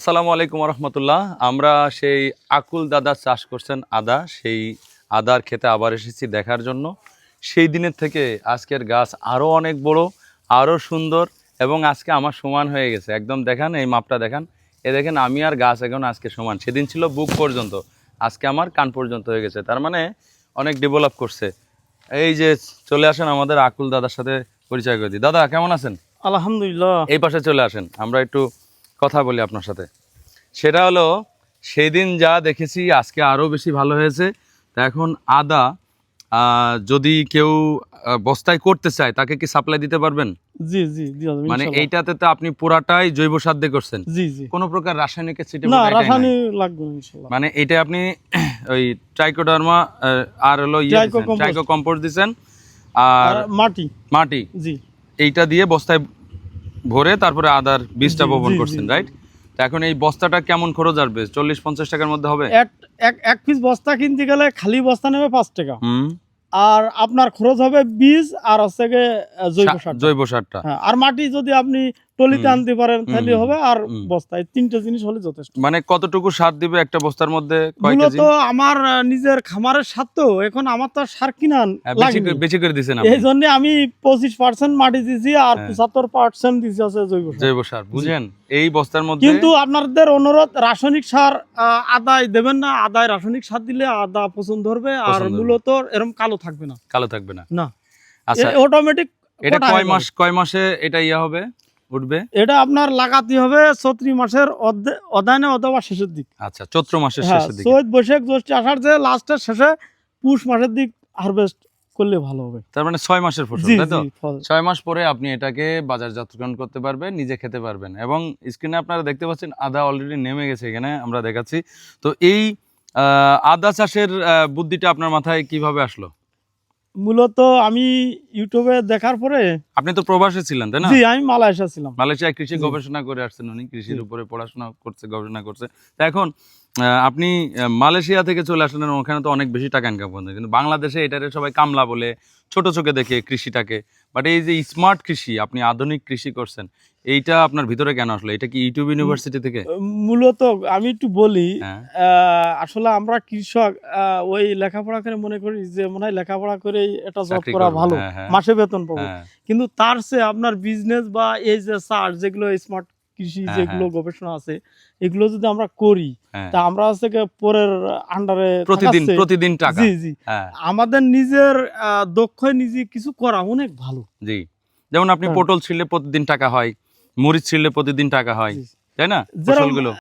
আসসালামু আলাইকুম রহমতুল্লাহ আমরা সেই আকুল দাদা চাষ করছেন আদা। সেই আদার খেতে আবার এসেছি দেখার জন্য। সেই দিনের থেকে আজকের গাছ আরও অনেক বড় আরও সুন্দর এবং আজকে আমার সমান হয়ে গেছে। একদম দেখান এই মাপটা দেখান। এ দেখেন আমি আর গাছ এখন আজকে সমান। সেদিন ছিল বুক পর্যন্ত আজকে আমার কান পর্যন্ত হয়ে গেছে। তার মানে অনেক ডেভেলপ করছে। এই যে চলে আসেন আমাদের আকুল দাদার সাথে পরিচয় করে দিই। দাদা কেমন আছেন? আলহামদুলিল্লাহ। এই পাশে চলে আসেন। আমরা একটু কথা বলি আপনার সাথে। সেটা হলো সেই দিন যা দেখেছি আজকে আরও বেশি ভালো হয়েছে। তা এখন আদা যদি কেউ বস্তায় করতে চায় তাকে কি সাপ্লাই দিতে পারবেন? জি জি জি মানে এইটাতে তো আপনি পুরাটাই জৈব সার দিয়ে করছেন। জি জি। কোনো প্রকার রাসায়নিকের ছিটে না রাসায়নিক লাগবে মানে এটা আপনি ওই ট্রাইকোডার্মা আর হলো ইয়ে। ট্রাইকো কম্পোস্ট দিচ্ছেন। আর আর মাটি। মাটি। জি। এইটা দিয়ে বস্তায় ভরে তারপরে আদার বীজটা বপন করছেন রাইট তো এখন এই বস্তাটা কেমন খরচ আসবে? চল্লিশ পঞ্চাশ টাকার মধ্যে হবে? এক পিস বস্তা কিনতে গেলে খালি বস্তা নেবে পাঁচ টাকা। হুম। আর আপনার খরচ হবে বীজ আর হচ্ছে জৈব সার জৈব সারটা। হ্যাঁ আর মাটি যদি আপনি টলিতে আনতে পারেন তাহলে হবে আর বস্তায় তিনটে জিনিস হলে যথেষ্ট। মানে কতটুকু সার দিবে একটা বস্তার মধ্যে মূলত আমার নিজের খামারের স্বাদ তো এখন আমার তো সার কিনা হ্যাঁ, বেশি করে- দিছেন এই জন্য আমি পঁচিশ পার্সেন্ট মাটি দিছি আর হ্যাঁ। পঁচাত্তর পার্সেন্ট দিছি আছে জৈব জৈব সার বুঝেন এই বস্তার মধ্যে কিন্তু আপনাদের অনুরোধ রাসায়নিক সার আদায় দেবেন না। আদায় রাসায়নিক সার দিলে আদা পছন্দ ধরবে আর মূলত এরকম কালো থাকবে না। কালো থাকবে না। না। আচ্ছা অটোমেটিক এটা কয় মাস কয় মাসে এটা ইয়া হবে? উঠবে? এটা আপনার লাগাতে হবে চৈত্রি মাসের অথবা শেষের দিক। আচ্ছা চৈত্র মাসের হ্যাঁ শেষের দিকে। চৈত বৈশাখ জ্যৈষ্ঠ আষাঢ় যে লাস্টের শেষে পুষ মাসের দিক হারভেস্ট করলে ভালো হবে। তার মানে ছয় মাসের ফসল তাই তো? ছয় মাস পরে আপনি এটাকে বাজারজাতকরণ করতে পারবেন নিজে খেতে পারবেন। এবং স্ক্রিনে আপনারা দেখতে পাচ্ছেন আদা অলরেডি নেমে গেছে এখানে আমরা দেখাচ্ছি। তো এই আদা চাষের বুদ্ধিটা আপনার মাথায় কীভাবে আসলো? মূলত আমি ইউটিউবে দেখার পরে আপনি তো প্রবাসে ছিলেন তাই না? জি আমি মালয়েশিয়া ছিলাম। মালয়েশিয়ায় কৃষি গবেষণা করে আসছেন উনি কৃষির উপরে পড়াশোনা করছে গবেষণা করছে। তা এখন আপনি মালয়েশিয়া থেকে চলে আসলেন ওখানে তো অনেক বেশি টাকা ইনকাম করেন। কিন্তু বাংলাদেশে এটারে সবাই কামলা বলে ছোট চোখে দেখে কৃষিটাকে। বাট এই যে স্মার্ট কৃষি আপনি আধুনিক কৃষি করছেন এইটা আপনার ভিতরে কেন আসলো? এটা কি ইউটিউব ইউনিভার্সিটি থেকে? মূলত আমি একটু বলি হ্যাঁ। আসলে আমরা কৃষক ওই লেখাপড়া করে মনে করি যে মনে হয় লেখাপড়া করে এটা জব করা ভালো হ্যাঁ, হ্যাঁ। মাসে বেতন পাবো। কিন্তু তার চেয়ে আপনার বিজনেস বা এই যে চাষ যেগুলো স্মার্ট কৃষি হ্যাঁ, যেগুলো গবেষণা আছে এগুলো যদি আমরা করি হ্যাঁ। তা আমরা হচ্ছে পরের আন্ডারে প্রতিদিন প্রতিদিন টাকা। জি জি। হ্যাঁ। আমাদের নিজের আহ, দক্ষ নিজে কিছু করা অনেক ভালো। জি। যেমন আপনি হ্যাঁ। পটল ছিললে প্রতিদিন টাকা হয় মরিচ ছিললে প্রতিদিন টাকা হয় তাই না? ফসলগুলো।